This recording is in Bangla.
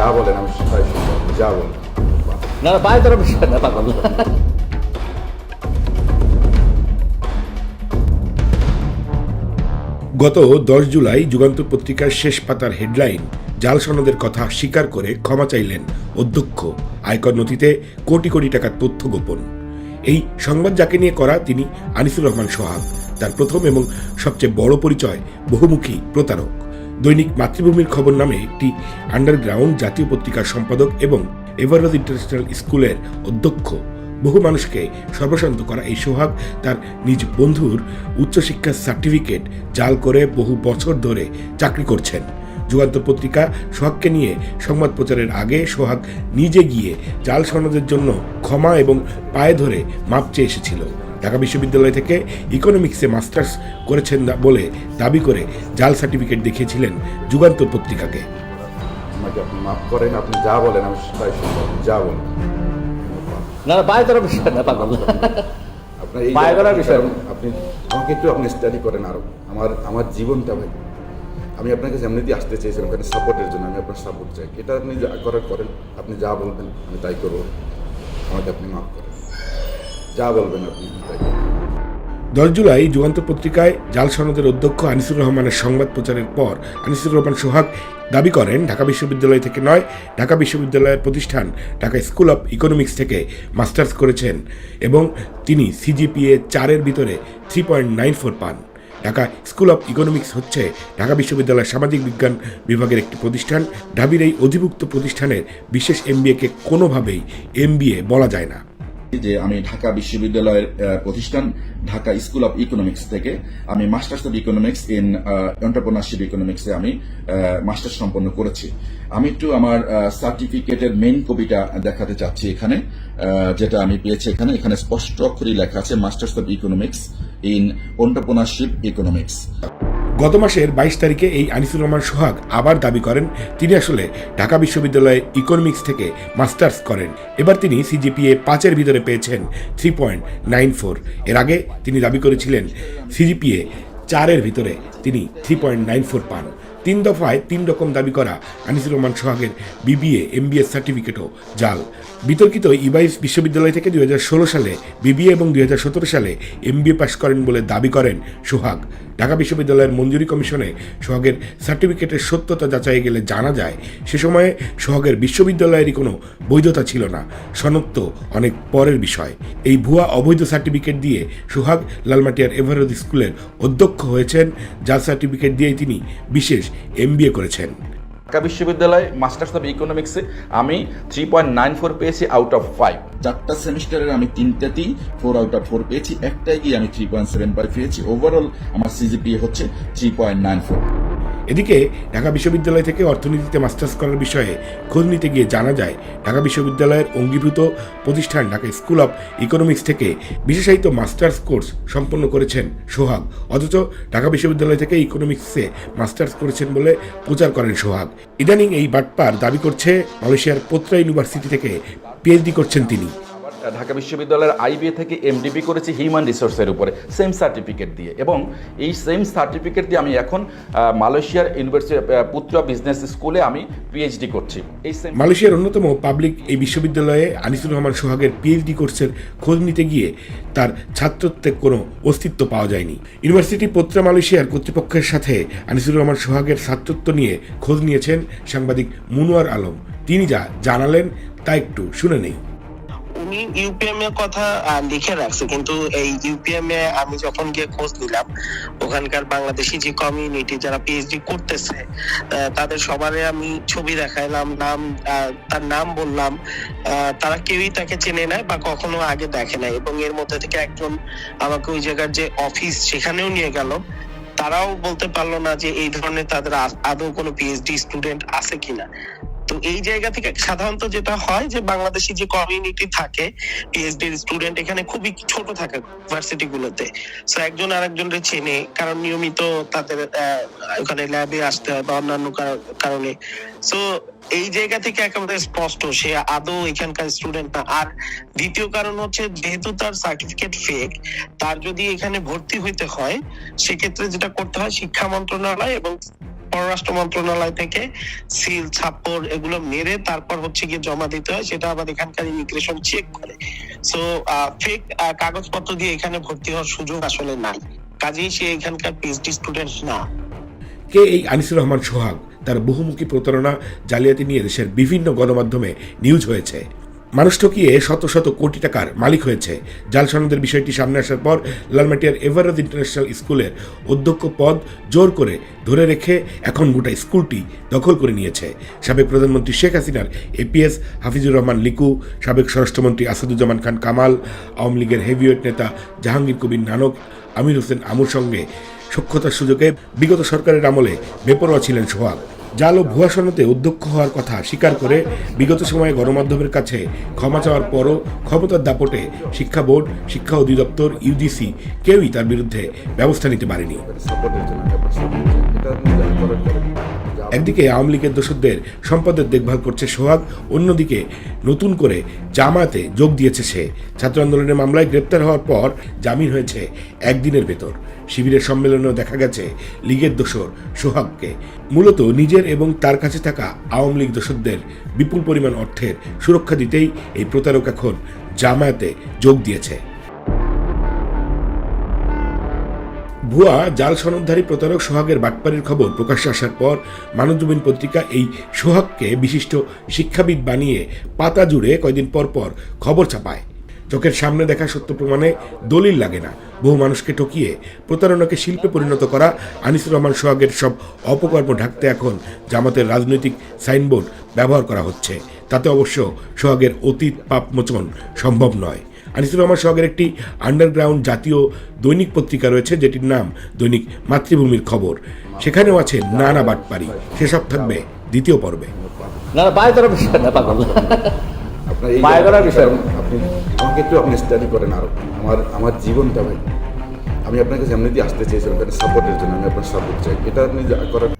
যা বলেন আমি তাই শুনব। যা বলেন। না না পায়ে তোরা বিষয় না পাগল। গত দশ জুলাই যুগান্তর পত্রিকার শেষ পাতার হেডলাইন জাল সনদের কথা স্বীকার করে ক্ষমা চাইলেন অধ্যক্ষ আয়কর নথিতে কোটি কোটি টাকার তথ্য গোপন। এই সংবাদ যাকে নিয়ে করা তিনি আনিসুর রহমান সোহাগ তার প্রথম এবং সবচেয়ে বড় পরিচয় বহুমুখী প্রতারক। দৈনিক মাতৃভূমির খবর নামে একটি আন্ডারগ্রাউন্ড জাতীয় পত্রিকার সম্পাদক এবং এভারোজ ইন্টারন্যাশনাল স্কুলের অধ্যক্ষ। বহু মানুষকে সর্বশান্ত করা এই সোহাগ তার নিজ বন্ধুর উচ্চশিক্ষার সার্টিফিকেট জাল করে বহু বছর ধরে চাকরি করছেন। যুগান্তর পত্রিকা সোহাগকে নিয়ে সংবাদ প্রচারের আগে সোহাগ নিজে গিয়ে জাল সনদের জন্য ক্ষমা এবং পায়ে ধরে মাপ চেয়ে এসেছিল। ঢাকা বিশ্ববিদ্যালয় থেকে ইকোনমিক্সে মাস্টার্স করেছেন না বলে দাবি করে জাল সার্টিফিকেট দেখিয়েছিলেন যুগান্তর পত্রিকাকে। আমাকে আপনি মাফ করেন আপনি যা বলেন আমি তাই যা বলেন। না না পায়ে তোরা বিষয় না পাগল। আপনার এই পায়ে বিষয়। আপনি আমাকে একটু আপনি স্টাডি করেন আরও। আমার আমার জীবনটা ভাই। আমি আপনার কাছে এমনিতেই আসতে চেয়েছিলাম কারণ সাপোর্টের জন্য আমি আপনার সাপোর্ট চাই। এটা আপনি যা করার করেন আপনি যা বলবেন আমি তাই করব। আমাকে আপনি মাফ করেন। যা বলবেন আপনি দশ জুলাই যুগান্তর পত্রিকায় জাল সনদের অধ্যক্ষ আনিসুর রহমানের সংবাদ প্রচারের পর আনিসুর রহমান সোহাগ দাবি করেন, ঢাকা বিশ্ববিদ্যালয় থেকে নয়, ঢাকা বিশ্ববিদ্যালয়ের প্রতিষ্ঠান, ঢাকা স্কুল অফ ইকোনমিক্স থেকে মাস্টার্স করেছেন এবং তিনি সিজিপিএ চারের ভিতরে থ্রি পয়েন্ট নাইন ফোর পান। ঢাকা স্কুল অফ ইকোনমিক্স হচ্ছে ঢাকা বিশ্ববিদ্যালয়ের সামাজিক বিজ্ঞান বিভাগের একটি প্রতিষ্ঠান। ঢাবির এই অধিভুক্ত প্রতিষ্ঠানের বিশেষ এমবিএকে কোনোভাবেই এমবিএ বলা যায় না। যে আমি ঢাকা বিশ্ববিদ্যালয়ের প্রতিষ্ঠান ঢাকা স্কুল অফ ইকোনমিক্স থেকে আমি masters of economics in entrepreneurship ইকোনমিক্সে আমি মাস্টার্স সম্পন্ন করেছি। আমি একটু আমার সার্টিফিকেটের মেইন কপিটা দেখাতে চাচ্ছি এখানে যেটা আমি পেয়েছি এখানে। এখানে স্পষ্ট অক্ষরে লেখা আছে masters of economics in entrepreneurship economics. গত মাসের বাইশ তারিখে এই আনিসুর রহমান সোহাগ আবার দাবি করেন, তিনি আসলে ঢাকা বিশ্ববিদ্যালয়ে ইকোনমিক্স থেকে মাস্টার্স করেন। এবার তিনি সিজিপিএ পাঁচের ভিতরে পেয়েছেন থ্রি পয়েন্ট নাইন ফোর এর আগে তিনি দাবি করেছিলেন সিজিপিএ চারের ভিতরে তিনি থ্রি পয়েন্ট নাইন ফোর পান। তিন দফায় তিন রকম দাবি করা আনিসুর রহমান সোহাগের বিবিএ এমবিএ সার্টিফিকেটও জাল। বিতর্কিত ইবাইস বিশ্ববিদ্যালয় থেকে দুই হাজার ষোলো সালে বিবিএ এবং দুই হাজার সতেরো সালে এমবিএ পাশ করেন বলে দাবি করেন সোহাগ। ঢাকা বিশ্ববিদ্যালয়ের মঞ্জুরি কমিশনে সোহাগের সার্টিফিকেটের সত্যতা যাচাই গেলে জানা যায়, সে সময়ে সোহাগের বিশ্ববিদ্যালয়েরই কোনো বৈধতা ছিল না। সনদ তো অনেক পরের বিষয়। এই ভুয়া অবৈধ সার্টিফিকেট দিয়ে সোহাগ লালমাটিয়ার এভারেজ স্কুলের অধ্যক্ষ হয়েছেন, যার সার্টিফিকেট দিয়ে তিনি বিশেষ এমবিএ করেছেন। ঢাকা বিশ্ববিদ্যালয় মাস্টার্স অফ ইকোনমিক্সে আমি থ্রি পয়েন্ট নাইন ফোর পেয়েছি আউট অফ ফাইভ চারটা সেমিস্টারের আমি তিনটাতেই ফোর আউট অফ ফোর পেয়েছি। একটাই গিয়ে আমি থ্রি পয়েন্ট সেভেন ফাইভ পেয়েছি। ওভারঅল আমার সিজিপিএ হচ্ছে থ্রি পয়েন্ট নাইন ফোর এদিকে ঢাকা বিশ্ববিদ্যালয় থেকে অর্থনীতিতে মাস্টার্স করার বিষয়ে খোঁজ নিতে গিয়ে জানা যায়, ঢাকা বিশ্ববিদ্যালয়ের অঙ্গীভূত প্রতিষ্ঠান ঢাকা স্কুল অফ ইকোনমিক্স থেকে বিশেষায়িত মাস্টার্স কোর্স সম্পন্ন করেছেন সোহাগ। অথচ ঢাকা বিশ্ববিদ্যালয় থেকে ইকোনমিক্সে মাস্টার্স করেছেন বলে প্রচার করেন সোহাগ। ইদানিং এই বাটপার দাবি করছে মালয়েশিয়ার পোত্রা ইউনিভার্সিটি থেকে পিএইচডি করছেন তিনি। ঢাকা বিশ্ববিদ্যালয়ের আইবিএ থেকে এমডিবি করেছি হিউম্যান রিসোর্সের উপরে সেম সার্টিফিকেট দিয়ে। এবং এই সেম সার্টিফিকেট দিয়ে আমি এখন মালয়েশিয়ার ইউনিভার্সিটি পুত্রা বিজনেস স্কুলে আমি পিএইচডি করছি। এই সেম মালয়েশিয়ার অন্যতম পাবলিক এই বিশ্ববিদ্যালয়ে আনিসুর রহমান সোহাগের পিএইচডি কোর্সের খোঁজ নিতে গিয়ে তার ছাত্রত্বের কোনো অস্তিত্ব পাওয়া যায়নি। ইউনিভার্সিটি পত্রা মালয়েশিয়ার কর্তৃপক্ষের সাথে আনিসুর রহমান সোহাগের ছাত্রত্ব নিয়ে খোঁজ নিয়েছেন সাংবাদিক মুনোয়ার আলম। তিনি যা জানালেন তা একটু শুনে নেই। উনি ইউপিএম এর কথা লিখে রাখছে। কিন্তু এই ইউপিএম এ আমি যখন গিয়ে খোঁজ নিলাম, ওখানকার বাংলাদেশি যে কমিউনিটি যারা পিএইচডি করতেছে তাদের সবারই আমি ছবি দেখাইলাম, নাম তার নাম বললাম তারা কেউই তাকে চেনে নাই বা কখনো আগে দেখে নাই। এবং এর মধ্যে থেকে একজন আমাকে ওই জায়গার যে অফিস সেখানেও নিয়ে গেল। তারাও বলতে পারল না যে এই ধরনের তাদের আদৌ কোনো পিএইচডি স্টুডেন্ট আছে কিনা। তো এই জায়গা থেকে সাধারণত যেটা হয় যে বাংলাদেশি যে কমিউনিটি থাকে পিএইচডি স্টুডেন্ট এখানে খুবই ছোট থাকে ইউনিভার্সিটি গুলোতে। সো একজন আরেকজনকে চেনে, কারণ নিয়মিত তাদের ওখানে ল্যাবে আসতে হয় বা অন্যান্য কারণে। সো এই জায়গা থেকে একেবারে স্পষ্ট সে আদৌ এখানকার স্টুডেন্ট না। আর দ্বিতীয় কারণ হচ্ছে যেহেতু তার সার্টিফিকেট ফেক তার যদি এখানে ভর্তি হইতে হয়, সেক্ষেত্রে যেটা করতে হয় শিক্ষা মন্ত্রণালয় এবং পররাষ্ট্র মন্ত্রণালয় থেকে সিল ছাপ্পর এগুলো মেরে তারপর হচ্ছে গিয়ে জমা দিতে হয়, সেটা আবার এখানকার ইমিগ্রেশন চেক করে। সো ফেক কাগজপত্র দিয়ে এখানে ভর্তি হওয়ার সুযোগ আসলে নাই। কাজেই সে এখানকার পিএইচডি স্টুডেন্ট না। কে এই আনিসুর রহমান সোহাগ? তার বহুমুখী প্রতারণা, জালিয়াতি নিয়ে দেশের বিভিন্ন গণমাধ্যমে নিউজ হয়েছে। মানুষ ঠকিয়ে শত শত কোটি টাকার মালিক হয়েছে। জাল সনদের বিষয়টি সামনে আসার পর লালমাটিয়ার এভারেজ ইন্টারন্যাশনাল স্কুলের অধ্যক্ষ পদ জোর করে ধরে রেখে এখন গোটা স্কুলটি দখল করে নিয়েছে। সাবেক প্রধানমন্ত্রী শেখ হাসিনার এপিএস হাফিজুর রহমান লিকু, সাবেক স্বরাষ্ট্রমন্ত্রী আসাদুজ্জামান খান কামাল, আওয়ামী লীগের হেভিওয়েট নেতা জাহাঙ্গীর কবির নানক, আমির হোসেন আমুর সঙ্গে সক্ষতার সুযোগে বিগত সরকারের আমলে বেপরোয়া ছিলেন সোহাগ। জাল ও ভুয়া অধ্যক্ষ হওয়ার কথা স্বীকার করে বিগত সময়ে গণমাধ্যমের কাছে ক্ষমা চাওয়ার পরও ক্ষমতার দাপটে শিক্ষা বোর্ড, শিক্ষা অধিদপ্তর ইউজিসি কেউই তার বিরুদ্ধে ব্যবস্থা নিতে পারেনি। একদিকে আওয়ামী লীগের দোষদের সম্পদের দেখভাল করছে সোহাগ, অন্যদিকে নতুন করে জামায়াতে যোগ দিয়েছে সে। ছাত্র আন্দোলনের মামলায় গ্রেপ্তার হওয়ার পর জামিন হয়েছে একদিনের ভেতর শিবিরের সম্মেলনেও দেখা গেছে লীগের দোসর সোহাগকে। মূলত নিজের এবং তার কাছে থাকা আওয়ামী লীগ দোসরদের বিপুল পরিমাণ অর্থের সুরক্ষা দিতেই এই প্রতারক এখন জামায়াতে যোগ দিয়েছে। ভুয়া জাল সনদধারী প্রতারক সোহাগের বাটপাড়ির খবর প্রকাশ্যে আসার পর মানবজমিন পত্রিকা এই সোহাগকে বিশিষ্ট শিক্ষাবিদ বানিয়ে পাতা জুড়ে কয়দিন পর পর খবর ছাপায়। চোখের সামনে দেখা সত্য প্রমাণে দলিল লাগে না। বহু মানুষকে ঠকিয়ে প্রতারণাকে শিল্পে পরিণত করা আনিসুর রহমান সোহাগের সব অপকর্ম ঢাকতে এখন জামাতের রাজনৈতিক সাইনবোর্ড ব্যবহার করা হচ্ছে। তাতে অবশ্য সোহাগের অতীত পাপ মোচন সম্ভব নয়। আনিসুর রহমান সোহাগের একটি আন্ডারগ্রাউন্ড জাতীয় দৈনিক পত্রিকা রয়েছে যেটির নাম দৈনিক মাতৃভূমির খবর। সেখানেও আছে নানা বাটপারি। সেসব থাকবে দ্বিতীয় পর্বে। না না পায়ে ধরার বিষয় না পাগল। আপনার এই পায়ে ধরার বিষয়। আপনি আমাকে একটু আপনি স্টাডি করেন আরও। আমার আমার জীবনটা ভাই। আমি আপনার কাছে এমনিতেই আসতে চেয়েছিলাম সাপোর্টের জন্য আমি আপনার সাপোর্ট চাই। এটা আপনি করার